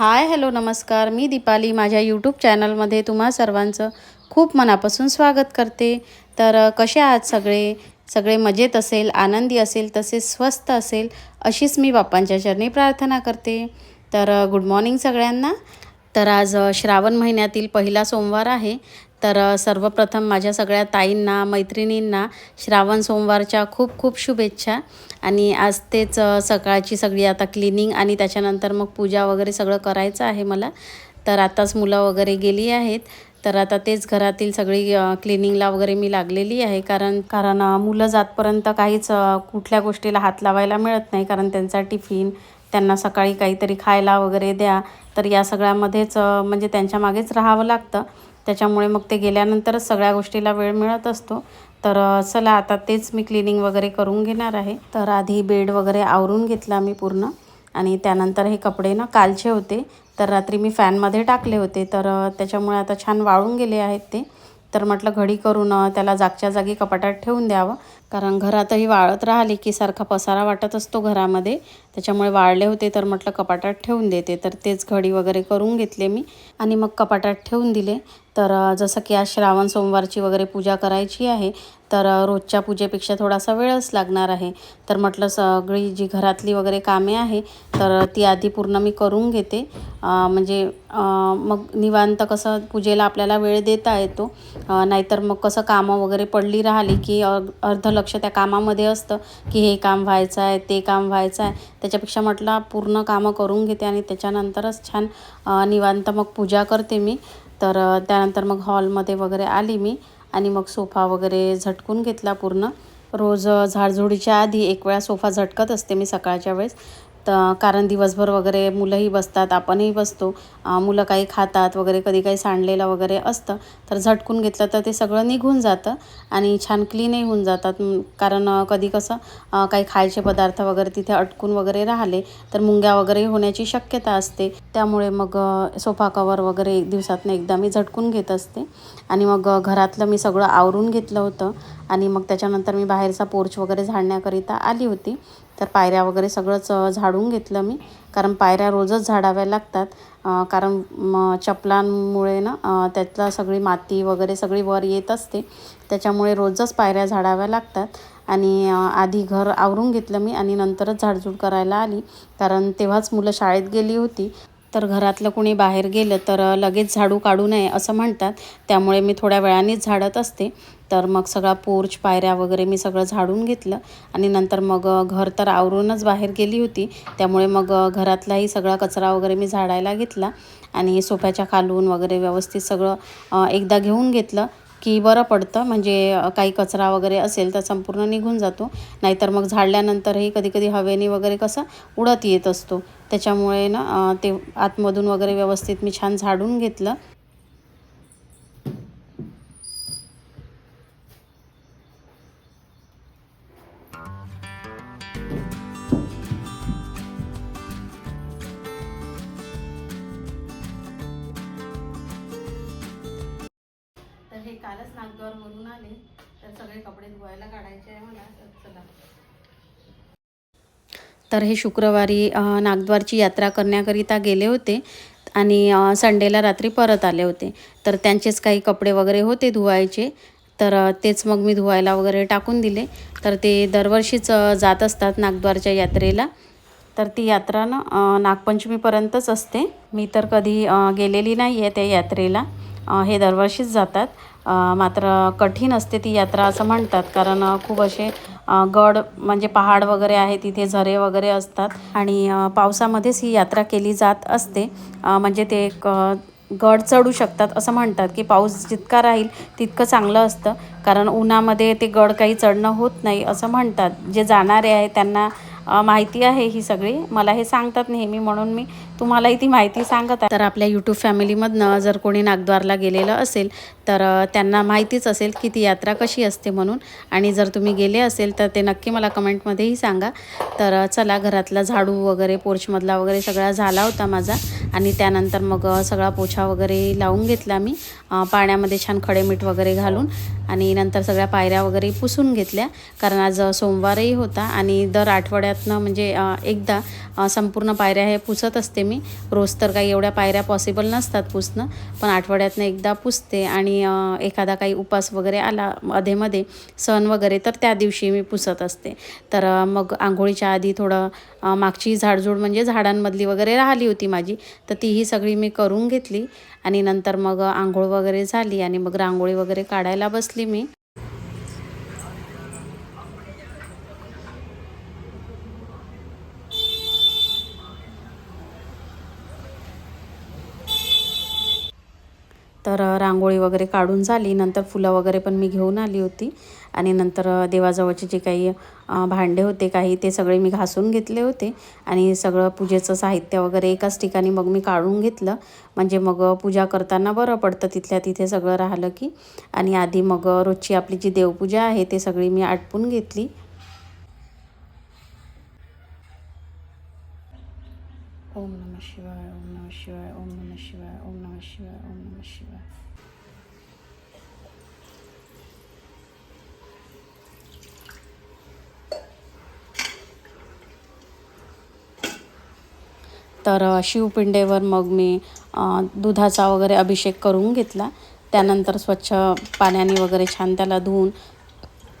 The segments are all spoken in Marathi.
हाय हॅलो नमस्कार. मी दीपाली. माझ्या यूट्यूब चॅनलमध्ये तुम्हा सर्वांचं खूप मनापासून स्वागत करते. तर कसे आहात सगळे? सगळे मजेत असेल आनंदी असेल तसेच स्वस्त असेल अशीच मी बाप्पांच्या चरणी प्रार्थना करते. तर गुड मॉर्निंग सगळ्यांना. तर आज श्रावण महिन्यातील पहिला सोमवार आहे. तर सर्वप्रथम माझ्या सगळ्या ताईंना मैत्रिणींना श्रावण सोमवारच्या खूप खूप शुभेच्छा. आणि आज तेच सकाळची सगळी आता क्लिनिंग आणि त्याच्यानंतर मग पूजा वगैरे सगळं करायचं आहे मला. तर आताच मुलं वगैरे गेली आहेत. तर आता तेच घरातील सगळी क्लिनिंगला वगैरे मी लागलेली आहे. कारण कारण मुलं जातपर्यंत काहीच कुठल्या गोष्टीला हात लावायला मिळत नाही. कारण त्यांचा टिफिन त्यांना सकाळी काहीतरी खायला वगैरे द्या. तर या सगळ्यामध्येच म्हणजे त्यांच्या मागेच राहावं लागतं. त्याच्यामुळे मग ते गेल्यानंतरच सगळ्या गोष्टीला वेळ मिळत असतो. तर चला आता तेच मी क्लिनिंग वगैरे करून घेणार आहे. तर आधी बेड वगैरे आवरून घेतला मी पूर्ण. आणि त्यानंतर हे कपडे ना कालचे होते. तर रात्री मी फॅनमध्ये टाकले होते. तर त्याच्यामुळे आता छान वाळून गेले आहेत ते. तर म्हटलं घडी करून त्याला जागच्या जागी कपाटात ठेवून द्यावं. कारण घरातही वाळत राहिली की सारखा पसारा वाटत असतो घरामध्ये. त्याच्यामुळे वाळले होते तर म्हटलं कपाटात ठेवून देते. तर तेच घडी वगैरे करून घेतले मी आणि मग कपाटात ठेवून दिले. तर जसं की आज श्रावण सोमवारची वगैरे पूजा करायची आहे तर रोजच्या पूजेपेक्षा थोडासा वेळच लागणार आहे. तर म्हटलं सगळी जी घरातली वगैरे कामे आहे तर ती आधी पूर्ण मी करून घेते. म्हणजे मग निवांत कसं पूजेला आपल्याला वेळ देता येतो. नाहीतर मग कसं कामं वगैरे पडली राहिली की अर्ध लक्ष त्या कामामध्ये असतं की हे काम व्हायचं आहे ते काम व्हायचं आहे त्याच्यापेक्षा म्हटलं पूर्ण कामं करून घेते आणि त्याच्यानंतरच छान निवांत मग पूजा करते मी. तर त्यानंतर मग हॉलमध्ये वगैरे आली मी आणि मग सोफा वगैरे झटकून घेतला पूर्ण. रोज झाडझुडीच्या आधी एक वेळा सोफा झटकत असते मी सकाळच्या वेळेस. तर कारण दिवसभर वगैरे मुलंही बसतात आपणही बसतो. मुलं काही खातात वगैरे कधी काही सांडलेलं वगैरे असतं तर झटकून घेतलं तर ते सगळं निघून जातं आणि छान क्लीनही होऊन जातात. कारण कधी कसं काही खायचे पदार्थ वगैरे तिथे अटकून वगैरे राहिले तर मुंग्या वगैरे होण्याची शक्यता असते. त्यामुळे मग सोफा कवर वगैरे एक दिवसातनं एकदा मी झटकून घेत असते. आणि मग घरातलं मी सगळं आवरून घेतलं होतं. आणि मग त्याच्यानंतर मी बाहेरचा पोर्च वगैरे झाडण्याकरिता आली होती. तर पायऱ्या वगैरे सगळंच झाडून घेतलं मी. कारण पायऱ्या रोजच झाडाव्या लागतात. कारण म चपलांमुळे ना त्यातला सगळी माती वगैरे सगळी वर येत असते. त्याच्यामुळे रोजच पायऱ्या झाडाव्या लागतात. आणि आधी घर आवरून घेतलं मी आणि नंतरच झाडझूड करायला आली. कारण तेव्हाच मुलं शाळेत गेली होती. तर घरातलं कोणी बाहेर गेलं तर लगेच झाडू काढू नये असं म्हणतात. त्यामुळे मी थोड्या वेळानेच झाडत असते. तर मग सगळा पोर्च पायऱ्या वगैरे मी सगळं झाडून घेतलं. आणि नंतर मग घर तर आवरूनच बाहेर गेली होती. त्यामुळे मग घरातलाही सगळा कचरा वगैरे मी झाडायला घेतला. आणि सोफ्याच्या खालून वगैरे व्यवस्थित सगळं एकदा घेऊन घेतलं. की बरं पडतं. म्हणजे काही कचरा वगैरे असेल तर संपूर्ण निघून जातो. नाहीतर मग झाडल्यानंतरही कधी कधी हवेने वगैरे कसं उडत येत असतो. त्याच्यामुळे ना ते आतमधून वगैरे व्यवस्थित मी छान झाडून घेतलं. हे कालच नागद्वारवरून आले. तर सगळे कपडे धुवायला काढायचे आहे मला. तर चला. तर हे शुक्रवारी नागद्वारची यात्रा करण्याकरिता गेले होते आणि संडेला रात्री परत आले होते. तर त्यांचेच काही कपडे वगैरे होते धुवायचे. तर तेच मग मी धुवायला वगैरे टाकून दिले. तर ते दरवर्षीच जात असतात नागद्वारच्या यात्रेला. तर ती यात्रा ना नागपंचमीपर्यंतच असते. मी तर कधी गेलेली नाही आहे त्या यात्रेला. हे दरवर्षीच जातात. मात्र कठीण असते ती यात्रा असं म्हणतात. कारण खूप असे गड म्हणजे पहाड वगैरे आहे तिथे झरे वगैरे असतात. आणि पावसामध्येच ही यात्रा केली जात असते. म्हणजे ते एक गड चढू शकतात असं म्हणतात की पाऊस जितका राहील तितकं चांगलं असतं. कारण उन्हामध्ये ते गड काही चढणं होत नाही असं म्हणतात. जे जाणारे आहे त्यांना माहिती आहे ही सगळी. मला हे सांगतात नेहमी म्हणून मी तुम्हालाही ती माहिती सांगत आहे. तर आपल्या यूट्यूब फॅमिलीमधनं जर कोणी नागद्वारला गेलेलं असेल तर त्यांना माहितीच असेल की ती यात्रा कशी असते म्हणून. आणि जर तुम्ही गेले असेल तर ते नक्की मला कमेंटमध्येही सांगा. तर चला घरातला झाडू वगैरे पोर्चमधला वगैरे सगळा झाला होता माझा. आणि त्यानंतर मग सगळा पोछा वगैरे लावून घेतला मी. पाण्यामध्ये छान खडे मीठ वगैरे घालून. आणि नंतर सगळ्या पायऱ्या वगैरे पुसून घेतल्या. कारण आज सोमवारही होता आणि दर आठवड्यातनं म्हणजे एकदा संपूर्ण पायऱ्या हे पुसत असते मी. रोज तर काही एवढ्या पायऱ्या पॉसिबल नसतात पुसणं पण आठवड्यातनं एकदा पुसते आणि एखादा काही उपास वगैरे आला अधेमध्ये सण वगैरे तर त्या दिवशी मी पुसत असते. तर मग आंघोळीच्या आधी थोडं मागची झाडझूड म्हणजे झाडांमधली वगैरे राहिली होती माझी तर तीही सगळी मी करून घेतली आणि नंतर मग आंघोळ वगैरे झाली आणि मग रांगोळी वगैरे काढायला बसली. मी तर रांगोळी वगैरे काढून झाली. नंतर फुलं वगैरे पण मी घेऊन आली होती. आणि नंतर देवाजवळचे जे काही भांडे होते काही ते सगळे मी घासून घेतले होते. आणि सगळं पूजेचं साहित्य वगैरे एकाच ठिकाणी मग मी काढून घेतलं. म्हणजे मग पूजा करताना बरं पडतं तिथल्या तिथे सगळं राहिलं की. आणि आधी मग रोजची आपली जी देवपूजा आहे ते सगळी मी आटपून घेतली. ओम नम शिवाय ओम नम शिवाय ओम नम शिवाय ओम नम शिवाय ओम नम शिवाय तर शिवपिंडेवर मग मी दुधाचा वगैरे अभिषेक करून घेतला. त्यानंतर स्वच्छ पाण्याने वगैरे छान त्याला धुवून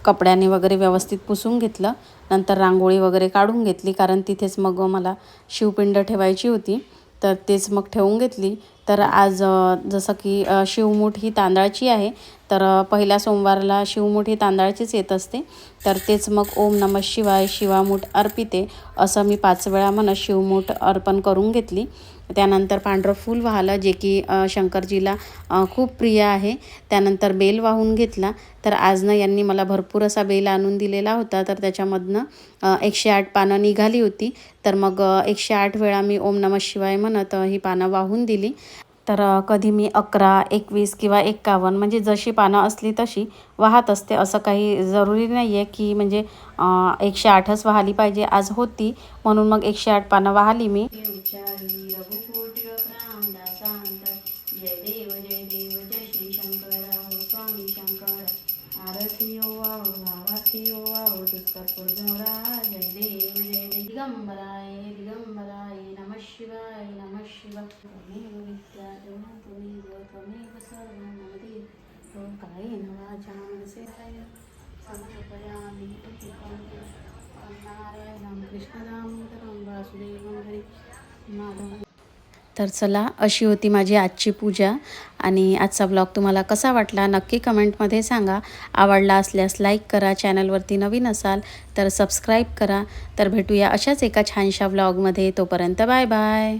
कपड्याने वगैरे व्यवस्थित पुसून घेतलं. नंतर रांगोळी वगैरे काढून घेतली कारण तिथेच मग मला शिवपिंड ठेवायची होती. तर तेच मग ठेवून घेतली. तर आज जसं की शिवमूठ ही तांदळाची आहे. तर पहिल्या सोमवारला शिवमूठ ही तांदळाचीच येत असते. तर तेच मग ओम नम शिवाय शिवामूठ अर्पिते असं मी पाच वेळा म्हणत शिवमूठ अर्पण करून घेतली. त्यानंतर पांढरं फूल वाहलं जे की शंकरजीला खूप प्रिय आहे. त्यानंतर बेल वाहून घेतला. तर आजनं यांनी मला भरपूर असा बेल आणून दिलेला होता. तर त्याच्यामधनं एकशे आठ पानं निघाली होती. तर मग एकशे आठ वेळा मी ओम नम शिवाय म्हणत ही पानं वाहून दिली. तर कधी मी अकरा एकवीस किंवा एक्कावन्न म्हणजे जशी पानं असली तशी वाहत असते. असं काही जरुरी नाही आहे की म्हणजे एकशे आठच वाहली पाहिजे. आज होती. म्हणून मग एकशे आठ पानं वाहली मी. जय देव जय देव जय श्री शंकर हो स्वामी शंकर. आरती ओ वाव भावाती ओ वाव दुष्कर जय देव जय देव. दिगंबराय दिगंबराय नम शिवाय नम शिवाय. त्वमेव विद्या त्वमेव त्वमेव सर्वं मम देव लोकायेन वाचा मनसेहाय समर्पयामि नारायणं कृष्णदामोदरं वासुदेवं हरि। माधवं तर चला अशी होती माझी आजची पूजा. आणि आजचा ब्लॉग तुम्हाला कसा वाटला नक्की कमेंटमध्ये सांगा. आवडला असल्यास लाईक करा चॅनलवरती नवीन असाल तर सबस्क्राईब करा. तर भेटूया अशाच एका छानशा ब्लॉगमध्ये तोपर्यंत बाय बाय